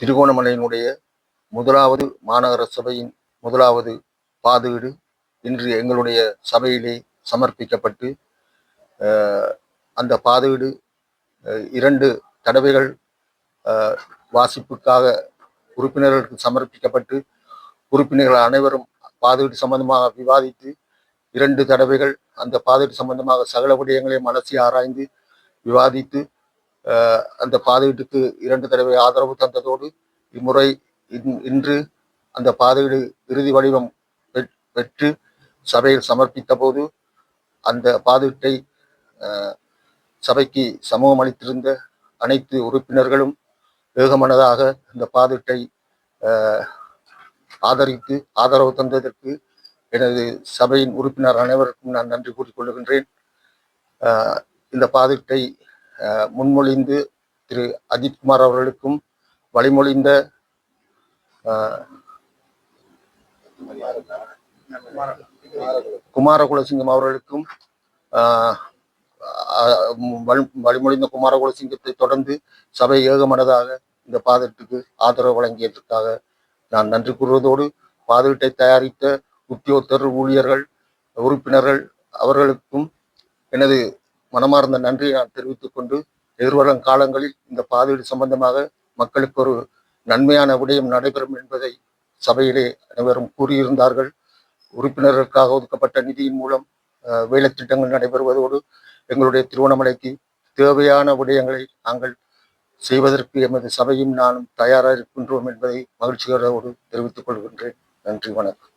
திருகோணமலையினுடைய முதலாவது மாநகர சபையின் முதலாவது பாதீடு இன்று எங்களுடைய சபையிலே சமர்ப்பிக்கப்பட்டு அந்த பாதீடு இரண்டு தடவைகள் வாசிப்புக்காக உறுப்பினர்களுக்கு சமர்ப்பிக்கப்பட்டு உறுப்பினர்கள் அனைவரும் பாதீடு சம்பந்தமாக விவாதித்து இரண்டு தடவைகள் அந்த பாதீடு சம்பந்தமாக சகல விடயங்களை மனசி ஆராய்ந்து விவாதித்து அந்த பாதையீட்டுக்கு இரண்டு தடவை ஆதரவு தந்ததோடு இம்முறை இன்- இன்று அந்த பாதையீடு இறுதி வடிவம் பெற்- பெற்று சபையில் சமர்ப்பித்த போது அந்த பாதீட்டை சபைக்கு சமூகம் அளித்திருந்த அனைத்து உறுப்பினர்களும் ஏகமனதாக இந்த பாதீட்டை ஆதரித்து ஆதரவு தந்ததற்கு எனது சபையின் உறுப்பினர் அனைவருக்கும் நான் நன்றி கூறிக்கொள்கின்றேன் இந்த பாதீட்டை முன்மொழிந்து திரு அஜித்குமார் அவர்களுக்கும் வழிமொழிந்த குமாரகுலசிங்கம் அவர்களுக்கும் ஆஹ், வழிமொழிந்த குமாரகுலசிங்கத்தை தொடர்ந்து சபை ஏகமனதாக இந்த பாதத்துக்கு ஆதரவு வழங்கியதற்காக நான் நன்றி கூறுவதோடு பாதீட்டை தயாரித்த உத்தியோகத்தர் ஊழியர்கள் உறுப்பினர்கள் மனமார்ந்த நன்றியை நான் தெரிவித்துக் கொண்டு எதிர்வரும் காலங்களில் இந்த பாதீடு சம்பந்தமாக மக்களுக்கு ஒரு நன்மையான விடயம் நடைபெறும் என்பதை சபையிலே அனைவரும் கூறியிருந்தார்கள். உறுப்பினர்களுக்காக ஒதுக்கப்பட்ட நிதியின் மூலம் அஹ், திட்டங்கள் நடைபெறுவதோடு எங்களுடைய திருவண்ணாமலைக்கு தேவையான விடயங்களை நாங்கள் செய்வதற்கு எமது சபையும் நானும் தயாராக இருக்கின்றோம் என்பதை மகிழ்ச்சியோடு தெரிவித்துக் கொள்கின்றேன். நன்றி வணக்கம்.